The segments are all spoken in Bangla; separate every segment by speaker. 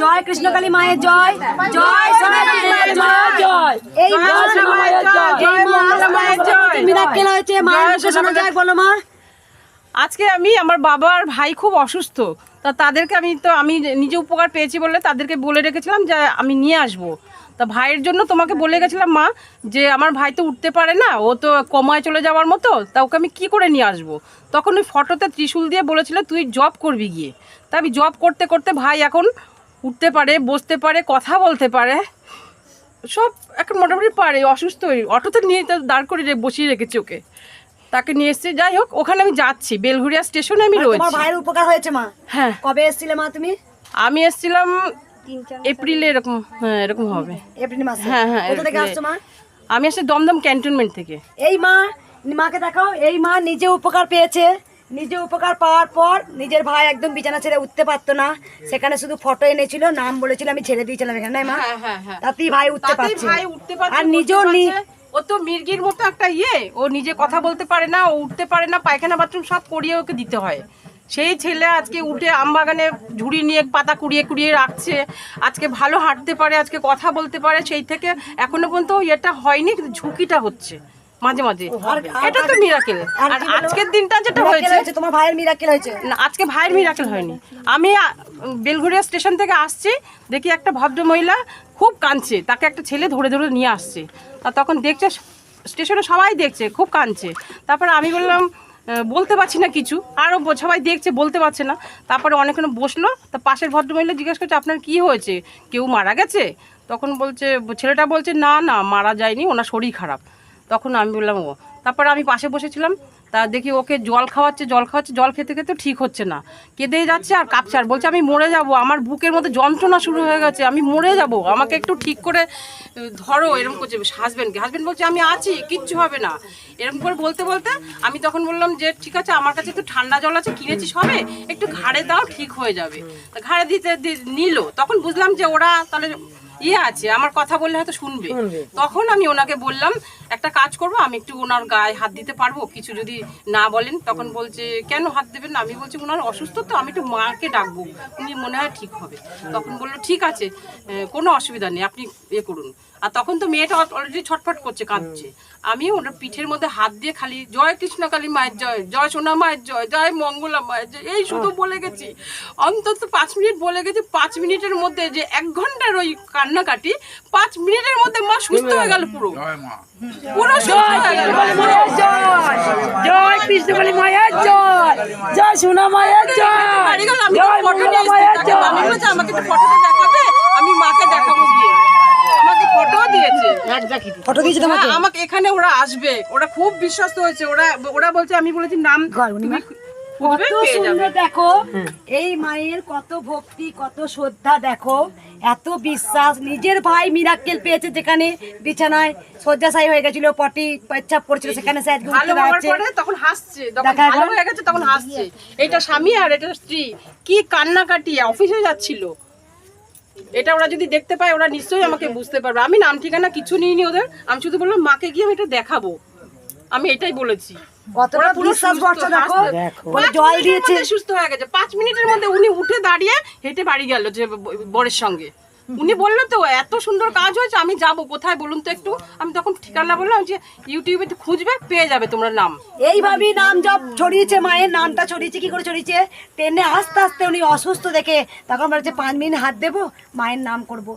Speaker 1: জয় কৃষ্ণকালী মায়ের জয় জয় মায়ের জয় জয় এই
Speaker 2: মায়ের জয়, জয় মায়ের জয়।
Speaker 1: মিরাক্কেল হয়েছে মা
Speaker 2: জয়
Speaker 1: বলো মা।
Speaker 2: আজকে আমি আমার বাবা আর ভাই খুব অসুস্থ তা তাদেরকে আমি তো আমি নিজে উপকার পেয়েছি বলে তাদেরকে বলে রেখেছিলাম যে আমি নিয়ে আসব। তা ভাইয়ের জন্য তোমাকে বলে গেছিলাম মা যে আমার ভাই তো উঠতে পারে না ও তো কমায় চলে যাওয়ার মতো তা ওকে আমি কি করে নিয়ে আসব? তখন ওই ফটোতে ত্রিশূল দিয়ে বলেছিল তুই জব করবি গিয়ে। তা আমি জব করতে করতে ভাই এখন উঠতে পারে বসতে পারে কথা বলতে পারে। সব এখন মোটামুটি পারে অসুস্থই অটোতে নিয়ে তো দাঁড় করে বসিয়ে রেখেছি ওকে। তাকে নিয়ে এসেছি। যাই হোক ওখানে আমি যাচ্ছি। বেলঘুরিয়া স্টেশনে আমি
Speaker 1: তোমার
Speaker 2: রয়েছি।
Speaker 1: ভাইয়ের উপকার হয়েছে মা?
Speaker 2: হ্যাঁ।
Speaker 1: কবে এসেছিলে মা তুমি?
Speaker 2: আমি এসেছিলাম এপ্রিলে এরকম হ্যাঁ এরকম হবে।
Speaker 1: এপ্রিল মাসে?
Speaker 2: হ্যাঁ হ্যাঁ
Speaker 1: কোথা থেকে আসছো মা?
Speaker 2: আমি আসছি দমদম ক্যান্টনমেন্ট থেকে।
Speaker 1: এই মা মাকে দেখাও। এই মা নিজে উপকার পেয়েছে। নিজে উপকার পাওয়ার পর নিজের ভাই একদম বিছানা ছেড়ে উঠতে পারতো না। সেখানে শুধু ফটো এনেছিল নাম বলেছিল আমি ছেড়ে দিয়েছিলাম এখানে মা?
Speaker 2: হ্যাঁ হ্যাঁ হ্যাঁ।
Speaker 1: তাতেই ভাই উঠতে পারছে।
Speaker 2: ভাই উঠতে পারছে
Speaker 1: আর নিজেও নি-
Speaker 2: ও তো মির্গির মতো একটা ইয়ে ও নিজে কথা বলতে পারে না ও উঠতে পারে না পায়খানা বাথরুম সব করিয়ে ওকে দিতে হয়। সেই ছেলে আজকে উঠে আমবাগানে ঝুড়ি নিয়ে পাতা কুড়িয়ে কুড়িয়ে রাখছে আজকে ভালো হাঁটতে পারে আজকে কথা বলতে পারে সেই থেকে এখনও পর্যন্ত এটা হয়নি কিন্তু ঝুঁকিটা হচ্ছে। মাঝে মাঝে। এটা তো মিরাকেল
Speaker 1: আর?
Speaker 2: আজকের দিনটা যেটা হয়েছে
Speaker 1: তোমার ভাইয়ের মিরাক্কেল হয়েছে।
Speaker 2: না আজকে ভাইয়ের মিরাকেল হয়নি। আমি বেলঘরিয়া স্টেশন থেকে আসছি দেখি একটা ভদ্র মহিলা খুব কাঁদছে। তাকে একটা ছেলে ধরে ধরে নিয়ে আসছে। আর তখন দেখছে স্টেশনে সবাই দেখছে খুব কাঁদছে। তারপরে আমি বললাম বলতে পারছি না কিছু। আরও সবাই দেখছে বলতে পারছে না। তারপরে অনেকক্ষণ বসল। তা পাশের ভদ্রমহিলা জিজ্ঞেস করছে আপনার কি হয়েছে? কেউ মারা গেছে? তখন বলছে ছেলেটা বলছে না না মারা যায়নি। ওনার শরীর খারাপ। তখন আমি বললাম, ও। তারপরে আমি পাশে বসেছিলাম, তা দেখি ওকে জল খাওয়াচ্ছে জল খাওয়াচ্ছে, জল খেতে খেতে ঠিক হচ্ছে না। কেঁদেই যাচ্ছে আর কাঁপছে আর বলছে, আমি মরে যাব, আমার বুকের মধ্যে যন্ত্রণা শুরু হয়ে গেছে, আমি মরে যাব, আমাকে একটু ঠিক করে ধরো। এরকম করছে হাজব্যান্ডকে হাজব্যান্ড বলছে, আমি আছি, কিচ্ছু হবে না। এরকম করে বলতে বলতে আমি তখন বললাম যে, ঠিক আছে, আমার কাছে একটু ঠান্ডা জল আছে কিনেছি সবে একটু ঘাড়ে দাও, ঠিক হয়ে যাবে। তা ঘাড়ে দিতে নিল। তখন বুঝলাম যে ওরা তাহলে ইয়ে আছে আমার কথা বললে হয়তো শুনবে। তখন আমি ওনাকে বললাম একটা কাজ করব আমি একটু ওনার গায়ে হাত দিতে পারব কিছু যদি না বলেন। তখন বলছে কেন হাত দেবেন না? আমি বলছি ওনার অসুস্থ তো আমি একটু মাকে ডাকবো উনি মনে হয় ঠিক হবে। তখন বলল ঠিক আছে এ, কোনো অসুবিধা নেই আপনি ইয়ে করুন। আর তখন তো মেয়েটা অলরেডি ছটফট করছে কাঁদছে। আমি ওনার পিঠের মধ্যে হাত দিয়ে খালি জয় কৃষ্ণ কৃষ্ণকালী মায়ের জয় জয় সোনা মায়ের জয় জয় মঙ্গলা মায়ের জয়। এই শুধু বলে গেছি। অন্তত পাঁচ মিনিট বলে গেছি পাঁচ মিনিটের মধ্যে যে এক ঘণ্টার ওই কান্নাকাটি পাঁচ মিনিটের মধ্যে মা সুস্থ হয়ে গেল পুরো। পুরো সুস্থ হয়ে গেল।
Speaker 3: জয় কৃষ্ণকালী মায়ের জয়। জয় সোনা মায়ের জয়
Speaker 2: বাড়ি গেল আমি ফটো নিয়ে এসেছি আমাকে ফটোটা দেখাবে আমি মাকে দেখাবো। ফটো দিয়েছে।
Speaker 1: ফটো দিয়েছে। তোমাকে?
Speaker 2: হ্যাঁ, আমাকে এখানে ওরা আসবে। ওরা খুব বিশ্বস্ত হয়েছে। ওরা ওরা বলছে আমি বলেছি নাম তুমি
Speaker 1: কত সুন্দর দেখো এই মায়ের কত ভক্তি কত শ্রদ্ধা দেখো। এত বিশ্বাস। নিজের ভাই মিরাক্কেল পেয়েছে যেখানে বিছানায় শয্যাশায়ী হয়ে গেছিল পটি পেচ্ছাপ করছিল সেখানে সে আজকে
Speaker 2: ভালো
Speaker 1: উঠতে
Speaker 2: তখন হাসছে। যখন ভালো হয়ে গেছে তখন হাসছে। এটা স্বামী আর এটা স্ত্রী। কি কান্নাকাটি অফিসে যাচ্ছিল। এটা ওরা যদি দেখতে পায় ওরা নিশ্চয়ই আমাকে বুঝতে পারবে। আমি নাম ঠিকানা কিছু নিইনি ওদের। আমি শুধু বললাম মাকে গিয়ে আমি এটা দেখাবো। আমি এটাই বলেছি। সুস্থ, হয়ে গেছে। পাঁচ মিনিটের মধ্যে উনি উঠে দাঁড়িয়ে হেঁটে বাড়ি গেল যে বরের সঙ্গে। উনি বলল তো এত সুন্দর কাজ হয়েছে আমি যাব কোথায় বলুন তো একটু? আমি তখন ঠিকানা বললাম যে ইউটিউবে তো খুঁজবে পেয়ে যাবে তোমরা নাম।
Speaker 1: এইভাবেই নাম জব ছড়িয়েছে মায়ের নামটা ছড়িয়েছে কি করে ছড়িয়েছে? ট্রেনে আস্তে আস্তে উনি অসুস্থ দেখে তখন বলছে পাঁচ মিনিট হাত দেবো মায়ের নাম করব।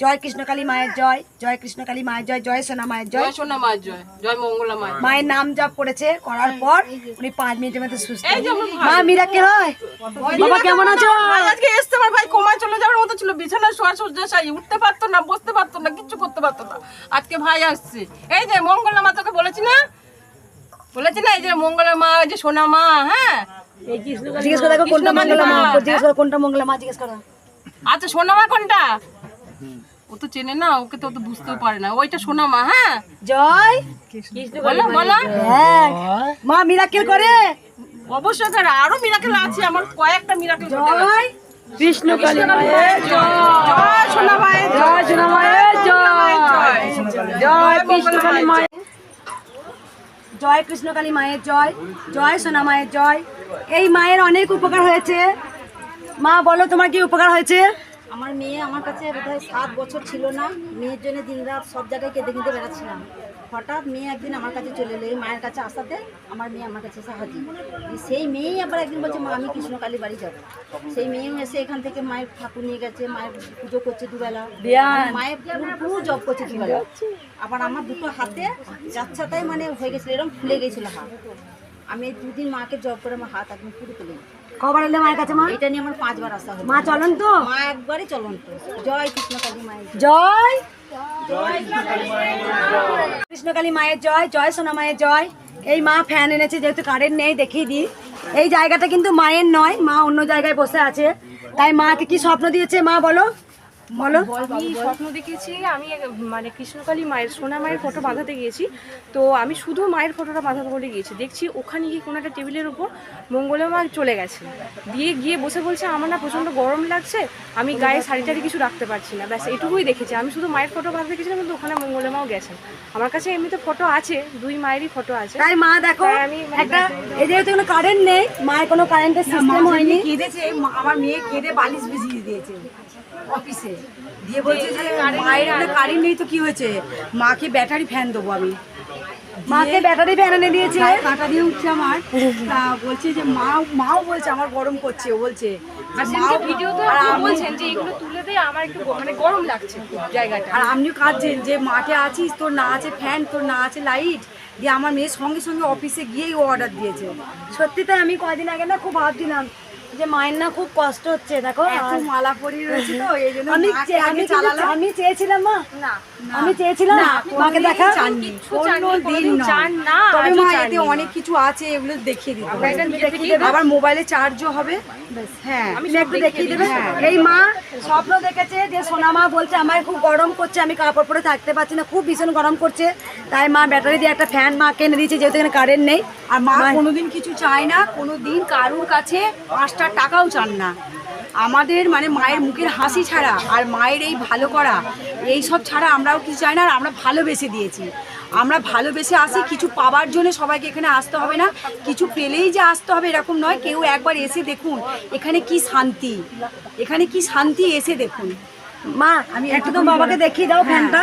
Speaker 1: জয় কৃষ্ণকালী মায়ের জয় জয় কৃষ্ণকালী মায়ের জয় জয় সোনা মায়ের জয়।
Speaker 2: জয় সোনা মায়ের জয় জয় মঙ্গলা মায়ের
Speaker 1: মায়ের নাম জপ করেছে করার পর উনি পাঁচ মিনিটের মধ্যে সুস্থ
Speaker 2: এই।
Speaker 1: মা মিরাক্কেল হয়? বাবা কেমন আছো?
Speaker 2: আজকে এসছে আমার ভাই কোমায় চলে যাওয়ার মতো ছিল বিছানায় শোয়া শয্যাশায়ী উঠতে পারতো না বসতে পারতো না কিচ্ছু করতে পারতো না। আজকে ভাই আসছে। এই যে মঙ্গলা মা তোকে বলেছি না? বলেছি না এই যে মঙ্গলা মা ওই যে সোনা মা হ্যাঁ?
Speaker 1: জিজ্ঞেস করে দেখো কোনটা মঙ্গলা মা
Speaker 2: মা,
Speaker 1: জিজ্ঞেস করো কোনটা মঙ্গলা মা জিজ্ঞেস করো।
Speaker 2: আচ্ছা সোনা মা কোনটা? ও তো চেনে না ওকে তো বুঝতেও পারে না। ওইটা সোনা মা হ্যাঁ?
Speaker 1: জয়।
Speaker 2: বলো বলো।
Speaker 1: হ্যাঁ মা মিরাক্কেল করে।
Speaker 2: অবশ্যই করে আরও মিরাকেল আছে আমার কয়েকটা মিরাকেল
Speaker 1: জয়।
Speaker 3: মায়ের
Speaker 2: জয় সোনা মায়ের
Speaker 3: জয়। সোনা মায়ের জয়। জয় কৃষ্ণকালী মায়ের
Speaker 1: জয়। কৃষ্ণকালী মায়ের জয়। জয় সোনা মায়ের জয়। এই মায়ের অনেক উপকার হয়েছে। মা বলো তোমার কি উপকার হয়েছে?
Speaker 4: আমার মেয়ে আমার কাছে বোধহয় সাত বছর ছিল না। মেয়ের জন্য দিনরাত সব জায়গায় কেঁদে কেঁদে বেড়াচ্ছিলাম। হঠাৎ মেয়ে একদিন আমার কাছে চলে এলো এই মায়ের কাছে আসাতে আমার মেয়ে আমার কাছে এসে হাজির। সেই মেয়েই আবার একদিন বলছে মা আমি কৃষ্ণকালী বাড়ি যাব। সেই মেয়েও এসে এখান থেকে মায়ের ঠাকুর নিয়ে গেছে মায়ের পুজো করছে দুবেলা। মায়ের পুরো জব করছে দুবেলা। আবার আমার দুটো হাতে যাচ্ছাতাই মানে হয়ে গেছিল এরকম ফুলে গেছিল হাত। আমি দুদিন মাকে জব করে আমার হাত একদম পুরো তুলে
Speaker 1: কবার এলে মায়ের কাছে মা?
Speaker 4: এটা নিয়ে আমার পাঁচবার আসা হলো।
Speaker 1: মা চলন তো।
Speaker 4: মা একবারই তো। জয় কৃষ্ণকালী মায়ের
Speaker 1: জয়। কৃষ্ণকালী মায়ের জয়। জয় সোনা মায়ের জয়। এই মা ফ্যান এনেছে যেহেতু কারেন্ট নেই দেখিয়ে দিই। এই জায়গাটা কিন্তু মায়ের নয় মা অন্য জায়গায় বসে আছে। তাই মাকে কি স্বপ্ন দিয়েছে মা বলো? বলো।
Speaker 5: আমি স্বপ্ন দেখেছি আমি মানে কৃষ্ণকালী মায়ের সোনা মায়ের ফটো বাঁধাতে গিয়েছি। তো আমি শুধু মায়ের ফটোটা বাঁধাতে বলে গিয়েছি। দেখছি ওখানে গিয়ে কোনো একটা টেবিলের উপর মঙ্গলা মা চলে গেছে। দিয়ে গিয়ে বসে বলছে আমার না প্রচণ্ড গরম লাগছে আমি গায়ে শাড়ি টাড়ি কিছু রাখতে পারছি না। ব্যাস এটুকুই দেখেছি। আমি শুধু মায়ের ফটো বাঁধাতে গেছিলাম কিন্তু ওখানে মঙ্গলা মাও গেছেন আমার কাছে এমনিতে ফটো আছে দুই মায়েরই ফটো আছে।
Speaker 1: তাই মা দেখো
Speaker 5: আমি মানে
Speaker 1: একটা এই যেহেতু কোনো কারেন্ট নেই মায়ের কোনো কারেন্টের সিস্টেম হয়নি।
Speaker 3: কেঁদেছে আমার মেয়ে কেঁদে বালিশ ভিজিয়ে দিয়েছে। অফিসে দিয়ে বলছে যে মায়ের একটা কারেন্ট নেই তো কি হয়েছে? মাকে ব্যাটারি ফ্যান দেবো আমি।
Speaker 1: মাকে ব্যাটারি ফ্যান এনে দিয়েছে?
Speaker 3: কাঁটা দিয়ে উঠছে আমার। তা বলছে যে মা মাও বলছে আমার গরম করছে। ও বলছে
Speaker 5: আর মানে
Speaker 3: আপনিও কাঁদছেন যে মাঠে আছিস? তোর না আছে ফ্যান তোর না আছে লাইট দিয়ে আমার মেয়ে সঙ্গে সঙ্গে অফিসে গিয়েই ও অর্ডার দিয়েছে।
Speaker 1: সত্যি তাই আমি কয়দিন আগে না খুব ভাবছিলাম যে মায়ের না খুব কষ্ট হচ্ছে দেখো
Speaker 3: মালা পরিয়ে রয়েছে তো এই জন্য
Speaker 1: আমি চেয়েছিলাম মা।
Speaker 5: না
Speaker 1: আমি চেয়েছিলাম মাকে দেখা।
Speaker 3: চাননি।
Speaker 5: চাননি,
Speaker 3: কোনো দিন
Speaker 5: চান না,
Speaker 3: তবে মা এতে অনেক কিছু আছে এগুলো দেখিয়ে দিতে? আবার মোবাইলে চার্জও হবে। হ্যাঁ।
Speaker 1: একটু দেখিয়ে দেবে। এই মা স্বপ্ন দেখেছে যে সোনা মা বলছে আমার খুব গরম করছে আমি কাপড় পরে থাকতে পারছি না খুব ভীষণ গরম করছে। তাই মা ব্যাটারি দিয়ে একটা ফ্যান মা কিনে দিয়েছে যেহেতু এখানে কারেন্ট নেই।
Speaker 3: আর মা কোনোদিন কিছু চায় না কোনোদিন কারুর কাছে পাঁচটা টাকাও চান না। আমাদের মানে মায়ের মুখের হাসি ছাড়া আর মায়ের এই ভালো করা এই সব ছাড়া আমরাও কিছু চাই না আর আমরা ভালোবেসে দিয়েছি। আমরা ভালোবেসে আসি কিছু পাবার জন্য সবাইকে এখানে আসতে হবে না। কিছু পেলেই যে আসতে হবে এরকম নয়। কেউ একবার এসে দেখুন এখানে কি শান্তি। এখানে কি শান্তি এসে দেখুন।
Speaker 1: মা আমি একটু তো বাবাকে দেখিয়ে দাও ফ্যানটা।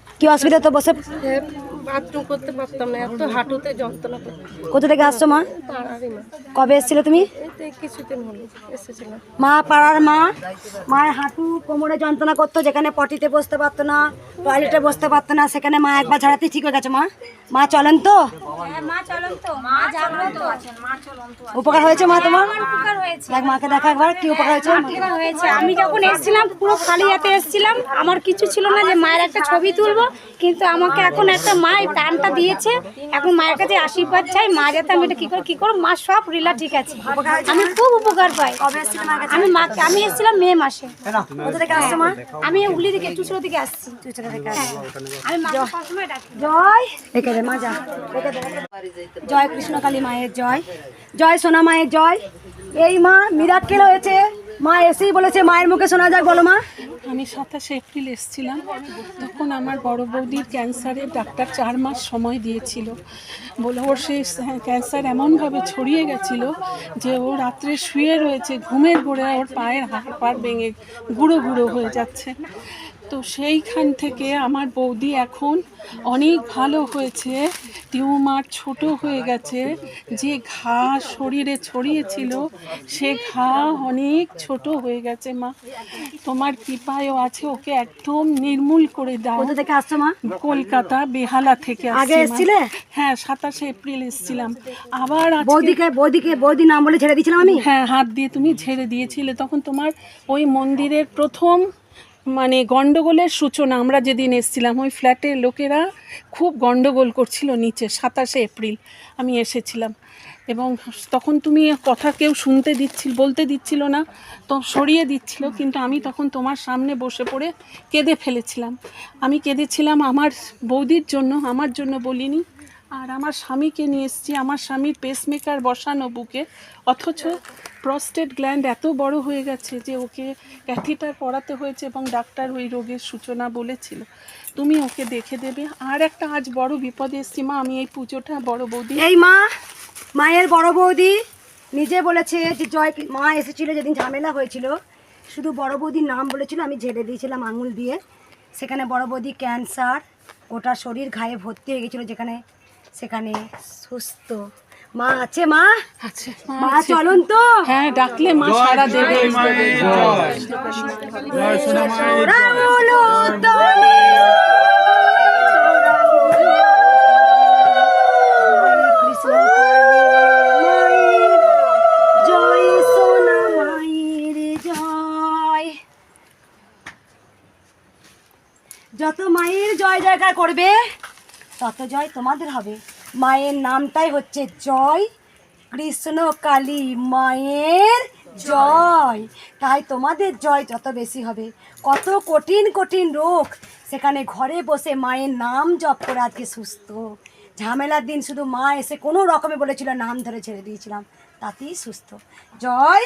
Speaker 1: কি অসুবিধা তো বসে?
Speaker 6: বাথরুম করতে পারতাম না এত হাঁটুতে যন্ত্রণা
Speaker 1: কোথা থেকে আসছো মা। কবে এসেছিলে তুমি?
Speaker 6: কিছুদিন হলো এসেছিলাম
Speaker 1: মা পাড়ার মা মায়ের হাঁটু কোমরে যন্ত্রণা করতো যেখানে পটিতে বসতে পারতো না টয়লেটে বসতে পারতো না সেখানে মা একবার ঝাড়াতে ঠিক হয়ে গেছে মা। মা চলেন তো। উপকার হয়েছে মা তোমার? দেখ মাকে দেখা একবার কি উপকার হয়েছে?
Speaker 7: হয়েছে। আমি যখন এসেছিলাম পুরো খালি হাতে এসেছিলাম আমার কিছু ছিল না যে মায়ের একটা ছবি তুলবো কিন্তু আমাকে এখন একটা মা এই প্রাণটা দিয়েছে। এখন মায়ের কাছে আশীর্বাদ চাই মা যাতে আমি এটা কি করে কি করো মা সব রিলা ঠিক আছে। আমি খুব উপকার পাই। আমি মাকে আমি এসেছিলাম মে মাসে।
Speaker 1: কোথা থেকে আসছো মা?
Speaker 7: আমি উগলি থেকে চুচড়ো থেকে আসছি। হ্যাঁ। আমি মাকে সবসময় ডাকি।
Speaker 1: জয়। রেখে দে মা যা। জয় কৃষ্ণকালী মায়ের জয়। জয় সোনা মায়ের জয়। এই মা মিরাক্কেল হয়েছে। মা এসেই বলেছে, মায়ের মুখে শোনা যাক, বলো মা।
Speaker 8: আমি সাতাশে এপ্রিল এসেছিলাম, তখন আমার বড় বৌদির ক্যান্সারের ডাক্তার চার মাস সময় দিয়েছিল। বলে ওর সেই ক্যান্সার এমনভাবে ছড়িয়ে গেছিল যে ও রাত্রে শুয়ে রয়েছে, ঘুমের ঘুরে ওর পায়ের হাড় পাড় ভেঙে গুঁড়ো গুঁড়ো হয়ে যাচ্ছে। তো সেইখান থেকে আমার বৌদি এখন অনেক ভালো হয়েছে টিউমার ছোট হয়ে গেছে যে ঘা শরীরে ছড়িয়েছিল সে ঘা অনেক ছোট হয়ে গেছে মা। তোমার কৃপায়ও আছে ওকে একদম নির্মূল করে দাও।
Speaker 1: কোথা থেকে আসছো মা?
Speaker 8: কলকাতা বেহালা থেকে
Speaker 1: আগে। এসছিলে?
Speaker 8: হ্যাঁ সাতাশে এপ্রিল এসেছিলাম। আবার
Speaker 1: বৌদিকে বৌদিকে বৌদি নাম বলে ছেড়ে দিয়েছিলাম আমি?
Speaker 8: হ্যাঁ হাত দিয়ে তুমি ঝেড়ে দিয়েছিলে। তখন তোমার ওই মন্দিরের প্রথম মানে গন্ডগোলের সূচনা, আমরা যেদিন এসেছিলাম, ওই ফ্ল্যাটের লোকেরা খুব গন্ডগোল করছিল নিচে, সাতাশে এপ্রিল, আমি এসেছিলাম। এবং তখন তুমি কথা কেউ শুনতে দিচ্ছিল, বলতে দিচ্ছিল না, তো সরিয়ে দিচ্ছিল, কিন্তু আমি তখন তোমার সামনে বসে পড়ে কেঁদে ফেলেছিলাম। আমি কেঁদেছিলাম আমার বৌদির জন্য, আমার জন্য বলিনি আর আমার স্বামীকে নিয়ে এসেছি। আমার স্বামীর পেসমেকার বসানো বুকে। অথচ প্রস্টেট গ্ল্যান্ড এত বড় হয়ে গেছে যে ওকে ক্যাথিটার পড়াতে হয়েছে এবং ডাক্তার ওই রোগের সূচনা বলেছিল। তুমি ওকে দেখে দেবে। আর একটা আজ বড় বিপদে এসছি মা, আমি এই পুজোটা বড় বৌদি।
Speaker 1: এই মা, মায়ের বড় বৌদি নিজে বলেছে যে জয় মা এসেছিল যেদিন ঝামেলা হয়েছিল। শুধু বড় বৌদির নাম বলেছিল, আমি ঝেড়ে দিয়েছিলাম আঙুল দিয়ে। সেখানে বড় বৌদি ক্যান্সার ওটা শরীর ঘায়ে ভর্তি হয়ে গেছিল যেখানে সেখানে সুস্থ। মা আছে মা?
Speaker 8: আচ্ছা
Speaker 1: মা চলুন তো।
Speaker 8: হ্যাঁ ডাকলে মা সারা দেবে।
Speaker 1: রাহুল উদ্যানে কৃষ্ণ মায়ের জয় সোনা মায়ের জয়। যত মায়ের জয় জয়কার করবে তত জয় তোমাদের হবে। মায়ের নামটাই হচ্ছে জয়। কৃষ্ণ কালী মায়ের জয়। তাই তোমাদের জয় যত বেশি হবে। কত কঠিন কঠিন রোগ। সেখানে ঘরে বসে মায়ের নাম জপ করে আজকে সুস্থ। ঝামেলার দিন শুধু মা এসে কোনো রকমে বলেছিল, নাম ধরে ছেড়ে দিয়েছিলাম। তাতেই সুস্থ। জয়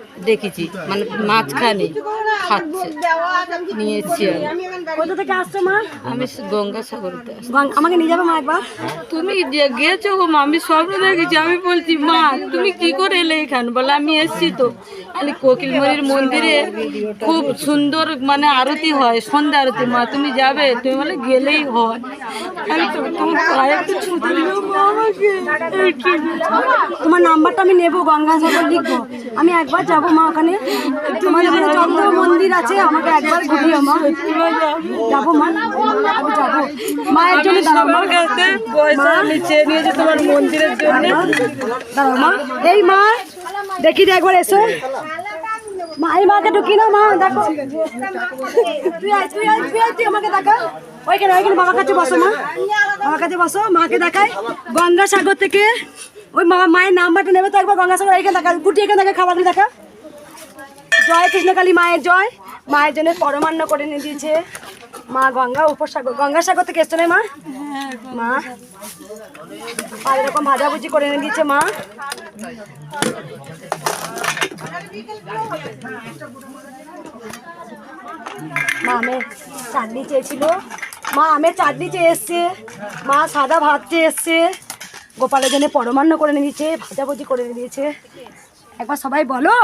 Speaker 9: দেখেছি মানে মাঝখানে খাচ্ছে। নিয়েছি আমি।
Speaker 1: কোথা থেকে আসছো মা?
Speaker 9: আমি গঙ্গাসাগরতে
Speaker 1: আমাকে নিয়ে যাবে মা একবার?
Speaker 9: তুমি গেছো গো মা আমি স্বপ্ন দেখেছি আমি বলছি মা তুমি কি করে এলে এখানে? বলে আমি এসছি তো। আমি কোকিলমণির মন্দিরে খুব সুন্দর মানে আরতি হয় সন্ধ্যা আরতি। মা তুমি যাবে? তুমি বলে গেলেই হয়। আমি তোমার পায়ে ছুটে একটু।
Speaker 1: তোমার নাম্বারটা আমি নেব গঙ্গাসাগর লিখব। আমি একবার যাব মা ওখানে। তোমার ওখানে যত মন্দির আছে আমাকে একবার ঘুরিও মা। যাব মা আমি যাব। মায়ের জন্য দাঁড়াও মা।
Speaker 9: কাছে পয়সা আমি চেয়ে নিয়েছি তোমার মন্দিরের জন্য।
Speaker 1: দাঁড়াও মা। এই মা দেখি একবার এসো। মা এই মাকে ঢুকি না মা দেখো। তুই আয় তুই আয় তুই আয় তুই আমাকে দেখা। ওইখানে ওইখানে বাবার কাছে বসো মা। বাবার কাছে বসো মাকে দেখায় গঙ্গাসাগর থেকে ওই মা, মায়ের নাম্বারটা নেবে তো একবার গঙ্গাসাগর এইখানে দেখা গুটি এখানে দেখা খাবারগুলো দেখা। জয় কৃষ্ণকালী মায়ের জয়। মায়ের জন্য পরমান্ন করে নিয়ে দিয়েছে মা গঙ্গা, উপসাগর, গঙ্গাসাগর থেকে এসছো না মা? মা আর এরকম ভাজাভুজি করে এনে দিয়েছে মা। মা আমে চাটনি চেয়েছিল। মা আমের চাটনি চেয়ে এসছে। মা সাদা ভাত চেয়ে এসছে। গোপালের জন্য পরমান্ন করে নিয়েছে, ভাজাভুজি করে নিয়েছে। একবার সবাই বলো।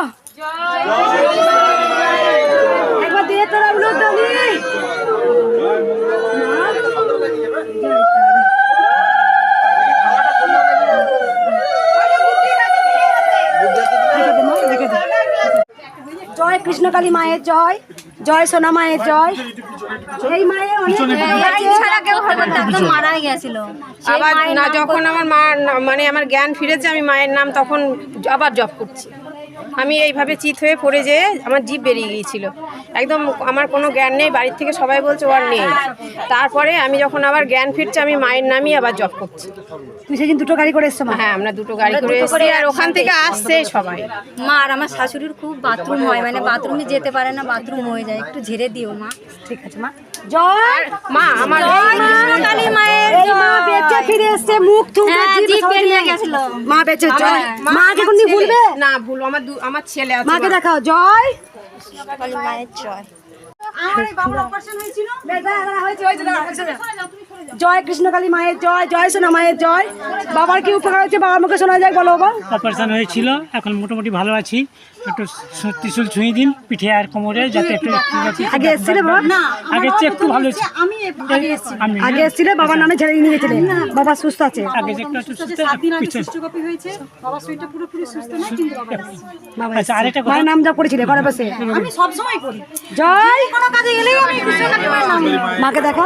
Speaker 1: জয় কৃষ্ণকালী মায়ের জয়। জয় সোনা মায়ের জয়। এই মায়ে অনেক
Speaker 7: ছাড়া কেউ একদম গেছিল।
Speaker 10: আবার না যখন আমার মা মানে আমার জ্ঞান ফিরেছে আমি মায়ের নাম তখন আবার জব করছি। আমি এইভাবে চিত হয়ে পড়ে যেয়ে আমার জিভ বেরিয়ে গিয়েছিল। একদম আমার কোনো জ্ঞান নেই বাড়ির থেকে সবাই বলছে ওর নেই। তারপরে আমি যখন আবার জ্ঞান ফিরছে আমি মায়ের নামই আবার জব করছি।
Speaker 1: তুই সেদিন দুটো গাড়ি করে এসছো মা?
Speaker 10: হ্যাঁ আমরা দুটো গাড়ি করে এসেছি আর ওখান থেকে আসছে। সবাই।
Speaker 7: মা আর আমার শাশুড়ির খুব বাথরুম হয় মানে বাথরুমে যেতে পারে না বাথরুম হয়ে যায়। একটু ঝেড়ে দিও মা।
Speaker 1: ঠিক আছে মা। জয়!
Speaker 10: মা আমার
Speaker 7: কালী মায়ের
Speaker 1: এই মা বেঁচে ফিরে এসছে মুখ থুকে
Speaker 7: হ্যাঁ,
Speaker 1: জিভ
Speaker 7: জিভ
Speaker 1: সব
Speaker 7: বেরিয়ে
Speaker 1: নিয়ে
Speaker 7: গেছিল।
Speaker 1: মা বেঁচে জয়।
Speaker 10: মা
Speaker 1: মাকে কোনদিন ভুলবে?
Speaker 10: না ভুল আমার দু- আমার ছেলে আছে
Speaker 1: মাকে দেখাও জয়
Speaker 7: মায়ের জয়
Speaker 1: জয় কৃষ্ণকালী মায়ের জয় জয় সোনা মায়ের জয়। বাবার কি উপকার হচ্ছে বাবার মুখে শোনা যায় বলো বাবা
Speaker 11: অপারেশন হয়েছিল এখন মোটামুটি ভালো আছি। একটু ত্রিশূল ছুঁয়ে দিন পিঠে আর কোমরে যাতে একটু ঠিক আছে
Speaker 1: আগে এসেছিলে বাবা? না
Speaker 11: আগের চেয়ে একটু ভালো
Speaker 1: আগে এসেছিলে বাবার নামে ঝেড়ে নিয়ে গেছিলে। বাবা সুস্থ আছে?
Speaker 11: আগে একটু সুস্থ
Speaker 1: বাবা
Speaker 11: আচ্ছা আরেকটা কথা।
Speaker 1: নাম যা করেছিলে ঘরে বসে। আমি সব সময় করি জয়! কোনো কাজে গেলেই আমি কৃষ্ণকালী মায়ের নাম মাকে দেখা।